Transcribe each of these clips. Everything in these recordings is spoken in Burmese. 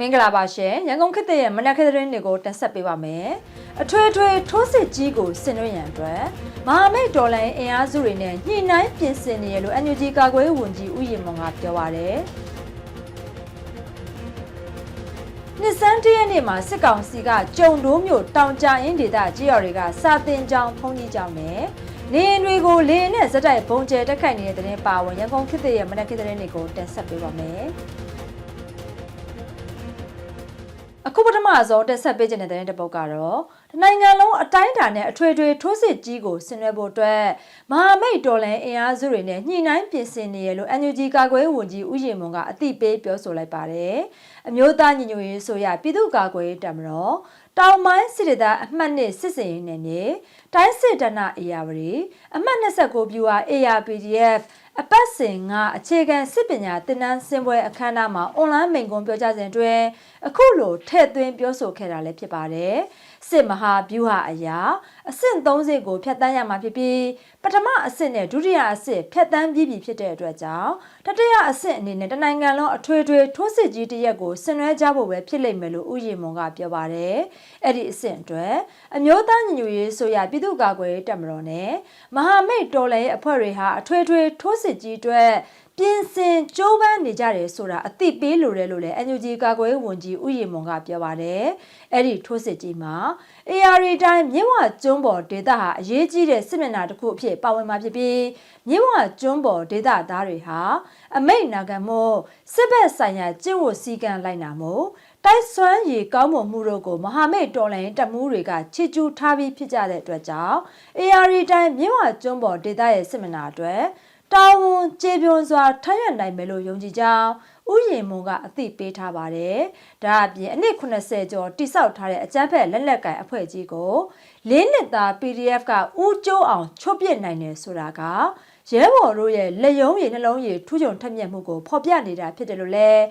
မင်္ဂလာပါရှင်ရန်ကုန်ခေတ်သစ်ရဲ့မနက်ခင်းသတင်းတွေကိုတင်ဆက်ပေးပါမယ်အထွေထွေထိုးစစ်ကြီးကိုဆင်နွှဲရန်အတွက်မဟာမိတ်တော်လိုင်းအင်အားစုတွေနဲ့ညှိနှိုင်းပြင်ဆင်နေရလို့ NUG ကာကွယ်ရေးဝန်ကြီးဦးရင်မောင်ကပြောပါရယ်နှစ်စန်းတရက်နေ့မှာစစ်ကောင်စီကကြုံတိုးမျိုးတောင်ကြအင်းဒေသကြီးရော်တွေကစာတင်ကြောင်ဖုံးကြီးကြောင်နဲ့နေအိမ်တွေကိုလေယာဉ်နဲ့ဇက်တိုက်ဘုံကျဲတက်ခိုက်နေတဲ့တဲ့ပါဝင်ရန်ကုန်ခေတ်သစ်ရဲ့မနက်ခင်းသတင်းတွေကိုတင်ဆက်ပေးပါမယ်။ အခုပထမဆုံးတက်ဆက်ပေးခြင်းတဲ့တဲ့ပုတ်ကတော့တနိုင်ငံလုံးအတိုင်းအတာနဲ့အထွေထွေထိုးစစ်ကြီးကိုဆင်နွှဲဖို့အတွက်မဟာမိတ်တော်လှန်အင်အားစုတွေနဲ့ညှိနှိုင်းပြင်ဆင်နေရလို့ NUG ကာကွယ်ရေးဝန်ကြီးဦးရင်မွန်ကအသိပေးပြောဆိုလိုက်ပါတယ်။အမျိုးသားညီညွတ်ရေးဆိုရပြည်သူ့ကာကွယ်ရေးတပ်မတော် တောင်ပိုင်းစစ်ဒေသအမှတ်နှစ်စစ်စင်ရေးနယ်မြေတိုင်းစစ်တနအေယာဝတီအမှတ်29ဗျူဟာ ARPDF အပတ်စဉ်ကအခြေခံစစ်ပညာသင်တန်းဆင်းပွဲအခမ်းအနားမှာအွန်လိုင်းမိန့်ခွန်းပြောကြားစဉ်တွင်အခုလိုထည့်သွင်းပြောဆိုခဲ့တာလည်းဖြစ်ပါတယ်။ စစ်မဟာဗျူဟာအရာအဆင့်30ကိုဖျက်ဆီးရမှာဖြစ်ပြီးပထမအဆင့်နဲ့ဒုတိယအဆင့်ဖျက်ဆီးပြီးပြီဖြစ်တဲ့အတွက်ကြောင့်တတိယအဆင့်အနေနဲ့တနိုင်ငံလုံးအထွေထွေထိုးစစ်ကြီးတစ်ရက်ကိုဆင်နွှဲကြဖို့ပဲဖြစ်လိမ့်မယ်လို့ဥယျာဉ်မွန်ကပြောပါတယ်။အဲ့ဒီအဆင့်အတွက်အမျိုးသားညီညွတ်ရေးဆိုရပြည်သူ့ကာကွယ်ရေးတပ်မတော်နဲ့မဟာမိတ်တော်လှန်ရေးအဖွဲ့တွေဟာအထွေထွေထိုးစစ်ကြီးအတွက် ပြင်ဆင်ကြိုးပမ်းနေကြတယ်ဆိုတာအသိပေးလိုတယ်လို့လည်း NUG ကာကွယ်ရေးဝန်ကြီးဦးရီမွန်ကပြောပါတယ်။အဲ့ဒီထိုးစစ်ကြီးမှာ AR တိုင်းမြင်းဝကျွန်းပေါ်ဒေသဟာအရေးကြီးတဲ့စစ်မျက်နှာတစ်ခုအဖြစ်ပါဝင်မှာဖြစ်ပြီးမြင်းဝကျွန်းပေါ်ဒေသသားတွေဟာအမိတ်နာခံမှုစစ်ဘက်ဆိုင်ရာကျင့်ဝတ်စည်းကမ်းလိုက်နာမှုတိုက်စွမ်းရည်ကောင်းမွန်မှုတို့ကိုမဟာမိတ်တော်လှန်တပ်မှုတွေကချီကျူးထားပြီးဖြစ်ကြတဲ့အတွက်ကြောင့် AR တိုင်းမြင်းဝကျွန်းပေါ်ဒေသရဲ့စစ်မျက်နှာအတွက် တာဝန်ကျေပြွန်စွာထမ်းရွက်နိုင်မယ်လို့ယုံကြည်ကြောင်းဥယျာဉ်မုံကအသိပေးထားပါတယ်။ဒါအပြင်အနည်း80ကျော်တိစောက်ထားတဲ့အကြမ်းဖက်လက်လက်ကိုင်အဖွဲ့ကြီးကို လေးနှစ်သား PDF ကဥကျိုးအောင်ချွတ်ပစ်နိုင်တယ်ဆိုတာကရဲဘော်တို့ရဲ့လက်ယုံရည်နှလုံးရည်ထူးချွန်ထက်မြက်မှုကိုဖော်ပြနေတာဖြစ်တယ်လို့လည်း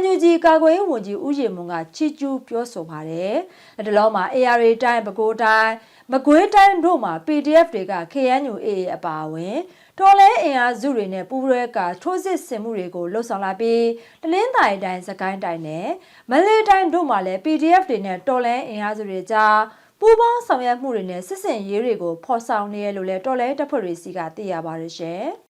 NUG ကာကွယ်ရေးဝန်ကြီးဦးရည်မွန်ကချီးကျူးပြောဆိုပါတယ်။လက်တလုံးမှာ AR တိုင်းပဲခူးတိုင်းမကွေးတိုင်းတို့မှာ PDF တွေက KNU AA အပါအဝင်တော်လဲအင်အားစုတွေနဲ့ပူးရဲကထိုးစစ်ဆင်မှုတွေကိုလှုပ်ဆောင်လာပြီးတလင်းတိုင်တိုင်းစကိုင်းတိုင်းနဲ့မလေးတိုင်းတို့မှာလည်း PDF တွေနဲ့တော်လဲအင်အားစုတွေကြား ပူးပေါင်းဆောင်ရွက်မှုတွေနဲ့စစ်စင်ရေးတွေကိုဖော်ဆောင်နေရလို့လည်းတော်လဲတပ်ဖွဲ့တွေစီကသိရပါတယ်ရှင်။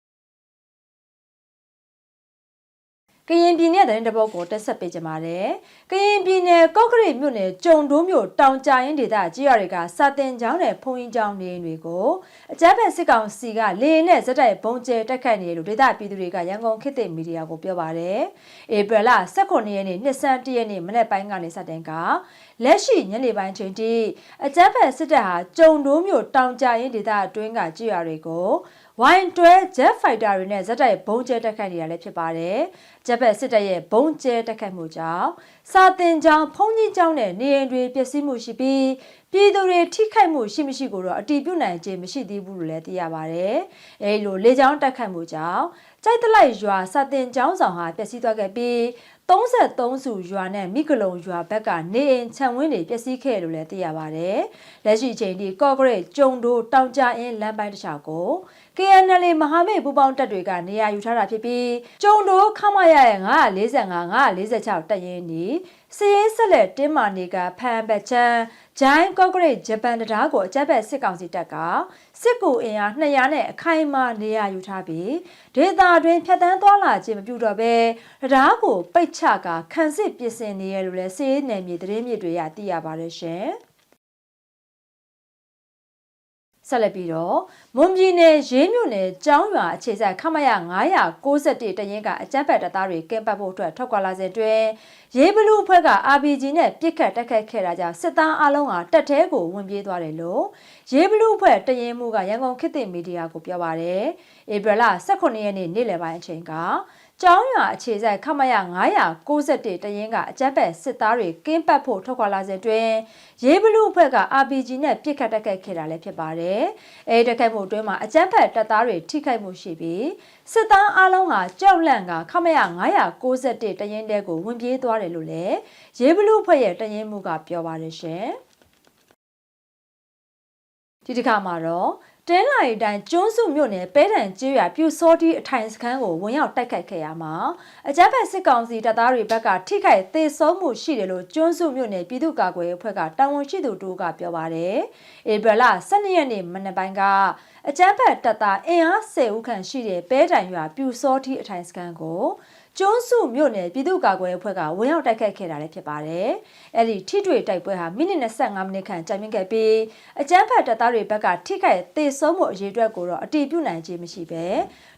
ကရင်ပြည်နယ်တဲ့တပုတ်ကိုတက်ဆက်ပေးကြပါတယ်။ကရင်ပြည်နယ်ကော့ကရိတ်မြို့နယ်ကြုံတိုးမြို့တောင်ကြရင်ဒေသကြီးရွာတွေကစာတင်ကျောင်းနဲ့ဖုန်ကြီးကျောင်းနေအိမ်တွေကိုအကြမ်းဖက်စစ်ကောင်စီကလေရင်နဲ့ဇက်တိုက်ဘုံကျဲတက်ခတ်နေလို့ဒေသပြည်သူတွေကရန်ကုန်ခေတ်သစ်မီဒီယာကိုပြောပါတယ်။ဧပြီလ18ရက်နေ့နှစ်ဆန်း1ရက်နေ့မနေ့ပိုင်းကနေစတင်က လက်ရှိညနေပိုင်းချိန်ထိအကြမ်းဖက်စစ်တပ်ဟာကြုံတိုးမြို့တောင်ကြရင်ဒေသအတွင်းကကြီးရွာတွေကိုဝိုင်တွဲ Jet Fighter တွေနဲ့ဇက်တိုက်ဘုံကျဲတက်ခတ်နေတာလည်းဖြစ်ပါတယ်။ဂျပန်စစ်တပ်ရဲ့ဘုံကျဲတက်ခတ်မှုကြောင့်စာတင်ကြောင်ဖုံးကြီးကျောင်းနဲ့နေအိမ်တွေပျက်စီးမှုရှိပြီးပြည်သူတွေထိခိုက်မှုရှိမရှိကိုတော့အတီးပြုတ်နိုင်ခြင်းမရှိသေးဘူးလို့လည်းသိရပါတယ်။အဲလိုလေကြောင်းတက်ခတ်မှုကြောင့်ကြိုက်တလိုက်ရွာစာတင်ကျောင်းဆောင်ဟာပျက်စီးသွားခဲ့ပြီး 33စုရွာနဲ့မိကလုံရွာဘက်ကနေအိမ်ခြံဝင်းတွေပျက်စီးခဲ့လို့လည်းသိရပါတယ်။လက်ရှိချိန်ထိကော့ဂရိတ်ကျုံတို့တောင်ကြအင်းလမ်းပိုင်းတစ်လျှောက်ကို KNL မဟာမိတ်ပူးပေါင်းတပ်တွေကနေရာယူထားတာဖြစ်ပြီးကျုံတို့ခမရရဲ့945 946တပ်ရင်းဒီစည်ရေးဆက်လက်တင်းမာနေကဖန်ပချန် ဂျိုင်းကော့ဂရိတ်ဂျပန်တရားကိုအကြက်ဘက်စစ်ကောင်စီတပ်ကစစ်ကူအင်အား200နဲ့အခိုင်အမာနေရာယူထားပြီးဒေသတွင်းဖြတ်တန်းသွားလာခြင်းမပြုတော့ဘဲတရားကိုပိတ်ချကခန်းစစ်ပြင်ဆင်နေရလို့လည်းစည်ရေးနယ်မြေသတင်းမြစ်တွေကသိရပါတယ်ရှင်။ ဆက်လက်ပြီးတော့မွန်ပြည်နယ်ရေးမြို့နယ်ကျောင်းရွာအခြေစိုက်ခမရ991တရင်ကအကြမ်းဖက်တပ်သားတွေကင်းပတ်ဖို့အတွက်ထွက်ခွာလာစဉ်တွင်ရေးဘလူးအဖွဲ့က RPG နဲ့ပြစ်ခတ်တက်ခတ်ခဲ့တာကြောင့်စစ်သားအလုံးဟာတက်သေးကိုဝင်ပြေးသွားတယ်လို့ရေးဘလူးအဖွဲ့တရင်မှုကရန်ကုန်ခေတ်သစ်မီဒီယာကိုပြောပါတယ်။ဧပြီလ18ရက်နေ့နေ့လယ်ပိုင်းအချိန်က ကျောင်းရွာအခြေစိုက်ခမရ991တရင်ကအကြမ်းဖက်စစ်သားတွေကင်းပတ်ဖို့ထွက်ခွာလာစဉ်တွင်ရေးဘလူးအဖွဲ့က RPG နဲ့ပြစ်ခတ်တက်ခတ်ခဲ့တာလည်းဖြစ်ပါတယ်။အဲဒီတက်ခတ်မှုအတွင်းမှာအကြမ်းဖက်တပ်သားတွေထိခိုက်မှုရှိပြီးစစ်သားအလုံးဟာကြောက်လန့်ကခမရ991တရင်တဲကိုဝင်ပြေးသွားတယ်လို့လည်းရေးဘလူးအဖွဲ့ရဲ့တရင်မှုကပြောပါတယ်ရှင်။ဒီတစ်ခါမှာတော့ တင်းလာရီတိုင်းကျွန်းစုမြို့နယ်ပဲတံကျေးရွာပြူစောတီအထိုင်စခန်းကိုဝင်ရောက်တိုက်ခိုက်ခဲ့ရမှာအကြမ်းဖက်စစ်ကောင်စီတပ်သားတွေဘက်ကထိခိုက်သေဆုံးမှုရှိတယ်လို့ကျွန်းစုမြို့နယ်ပြည်သူ့ကာကွယ်ရေးအဖွဲ့ကတာဝန်ရှိသူတို့ကပြောပါတယ်။ဧပြီလ12ရက်နေ့မနက်ပိုင်းကအကြမ်းဖက်တပ်သားအင်အား10ဦးခန့်ရှိတဲ့ပဲတံရွာပြူစောတီအထိုင်စခန်းကို ကျွန်းစုမြို့နယ်ပြည်သူ့ကာကွယ်ရေးအဖွဲ့ကဝင်ရောက်တိုက်ခိုက်ခဲ့တာလည်းဖြစ်ပါတယ်။အဲ့ဒီထိတွေ့တိုက်ပွဲဟာမိနစ်25မိနစ်ခန့်ကြာမြင့်ခဲ့ပြီးအကြမ်းဖက်တပ်သားတွေဘက်ကထိခိုက်သေဆုံးမှုအရေးအတွက်ကိုတော့အတိပြုနိုင်ခြင်းမရှိပဲ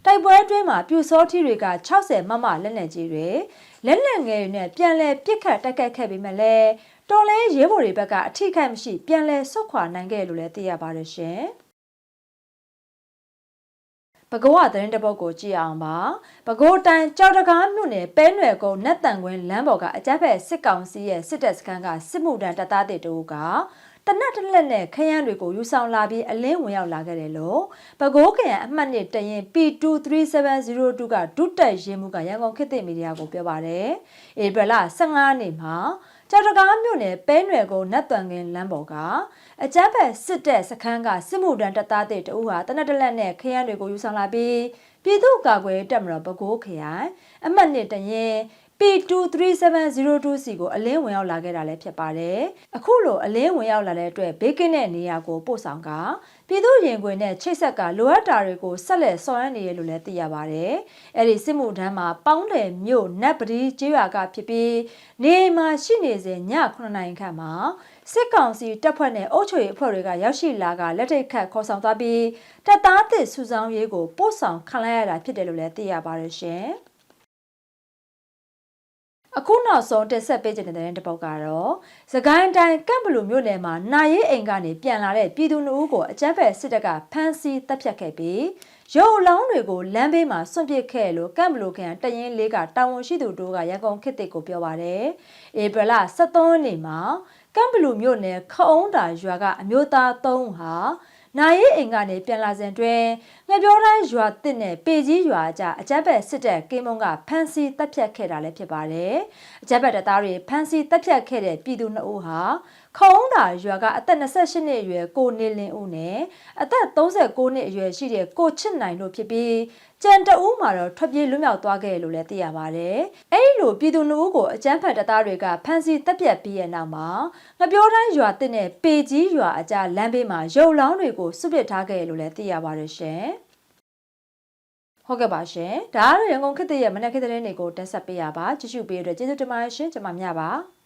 တိုက်ပွဲအတွင်းမှာပြူစောထီတွေက60မမလက်နက်ကြီးတွေလက်နက်ငယ်တွေနဲ့ပြန်လည်ပစ်ခတ်တိုက်ခိုက်ခဲ့ပြီးမှလည်းတော်လဲရဲဘော်တွေဘက်ကအထိခိုက်မရှိပြန်လည်ဆုတ်ခွာနိုင်ခဲ့လို့လည်းသိရပါတယ်ရှင်။ ပကောဝသတင်းတစ်ပုဒ်ကိုကြည့်အောင်ပါပကောတိုင်ကြောက်တကားမြို့နယ်ပဲနွယ်ကုန်းနတ်တန်ကွင်းလမ်းပေါ်ကအကြမ်းဖက်စစ်ကောင်စီရဲ့စစ်တပ်စခန်းကစစ်မှုထမ်းတပ်သားတွေတို့ကတနက်တလက်နဲ့ခရမ်းတွေကိုယူဆောင်လာပြီးအလင်းဝင်ရောက်လာခဲ့တယ်လို့ပကိုးကရန်အမှတ်နှစ်တရင် P23702 ကဒုတက်ရင်မှုကရန်ကုန်ခေတ်သစ်မီဒီယာကိုပြောပါတယ်။ဧပြီလ15နေ့မှာ ကြောက်တကားမြို့နယ်ပဲနွယ်ကုန်းနတ်တန်ကင်လမ်းပေါ်ကအကြမ်းဖက်စစ်တပ်စခန်းကစစ်မှုထမ်းတပ်သားတွေတအုပ်ဟာတနက်တလက်နဲ့ခရမ်းတွေကိုယူဆောင်လာပြီးပြည်သူ့ကာကွယ်တပ်မတော်ပကိုးခရိုင်အမှတ်နှစ်တရင် P23702 စီကိုအလင်းဝင်ရောက်လာခဲ့တာလည်းဖြစ်ပါတယ်။အခုလိုအလင်းဝင်ရောက်လာတဲ့အတွက်ဘေးကင်းတဲ့နေရာကိုပို့ဆောင်က ပြည်သူရင်ခွင်နဲ့ချိတ်ဆက်ကလိုအပ်တာတွေကိုဆက်လက်ဆောင်ရွက်နေရလို့လည်းသိရပါတယ်။အဲ့ဒီစစ်မှုထမ်းမှာပေါင်းတယ်မြို့နတ်ပတိကျေးရွာကဖြစ်ပြီးနေမှာရှိနေစဉ်ည9နာရီခန့်မှာစစ်ကောင်စီတပ်ဖွဲ့နဲ့အုပ်ချုပ်ရေးအဖွဲ့တွေကရောက်ရှိလာကလက်ထိတ်ခတ်ခေါ်ဆောင်သွားပြီးတပ်သားသစ်စုဆောင်ရေးကိုပို့ဆောင်ခံလိုက်ရတာဖြစ်တယ်လို့လည်းသိရပါတယ်ရှင်။ အခုနောက်ဆုံးတက်ဆက်ပေးခြင်းတဲ့တဲ့ပုတ်ကတော့သကိုင်းတိုင်းကန့်ဘလူမြို့နယ်မှာနာရေးအိမ်ကနေပြန်လာတဲ့ပြည်သူနှုတ်ကိုအကြမ်းဖက်စစ်တပ်ကဖမ်းဆီးတပ်ဖြတ်ခဲ့ပြီးရုပ်လောင်းတွေကိုလမ်းဘေးမှာစွန့်ပစ်ခဲ့လို့ကန့်ဘလူခရိုင်တရင်လေးကတာဝန်ရှိသူတို့ကရန်ကုန်ခေတ်တစ်ကိုပြောပါတယ်။ဧပြီလ23ရက်နေ့မှာကန့်ဘလူမြို့နယ်ခအုံးတာရွာကအမျိုးသား3ဦးဟာ နိုင်ရေးအိမ်ကနေပြန်လာစဉ်တွင်ငပြောတိုင်းရွာတစ်နဲ့ပေကြီးရွာအကြအကြက်ဘက်စစ်တပ်ကင်းမုံကဖမ်းဆီးတပ်ဖြတ်ခဲ့တာလည်းဖြစ်ပါတယ်။အကြက်ဘက်တပ်သားတွေဖမ်းဆီးတပ်ဖြတ်ခဲ့တဲ့ပြည်သူနှစ်ဦးဟာ ခုံးတာရွာကအသက်28နှစ်အရွယ်ကိုနေလင်းဦးနဲ့အသက်39နှစ်အရွယ်ရှိတဲ့ကိုချစ်နိုင်တို့ဖြစ်ပြီးကြံတအူးမှာတော့ထွက်ပြေးလွတ်မြောက်သွားခဲ့လို့လည်းသိရပါတယ်။အဲဒီလိုပြည်သူနှုတ်ကိုအကြမ်းဖက်တပ်သားတွေကဖမ်းဆီးတပ်ပြတ်ပြီးရဲ့နောက်မှာငပြောတိုင်းရွာတစ်နဲ့ပေကြီးရွာအကြားလမ်းဘေးမှာရုပ်လောင်းတွေကိုစွပစ်ထားခဲ့လို့လည်းသိရပါတယ်ရှင်။ဟုတ်ကဲ့ပါရှင်။ဒါကတော့ရန်ကုန်ခေတ်ရဲ့မနက်ခေတ်တဲ့နေ့ကိုတက်ဆက်ပေးရပါကြည့်ရှုပေးရတဲ့ကျေးဇူးတင်ပါတယ်ရှင်ကျွန်မမြပါ။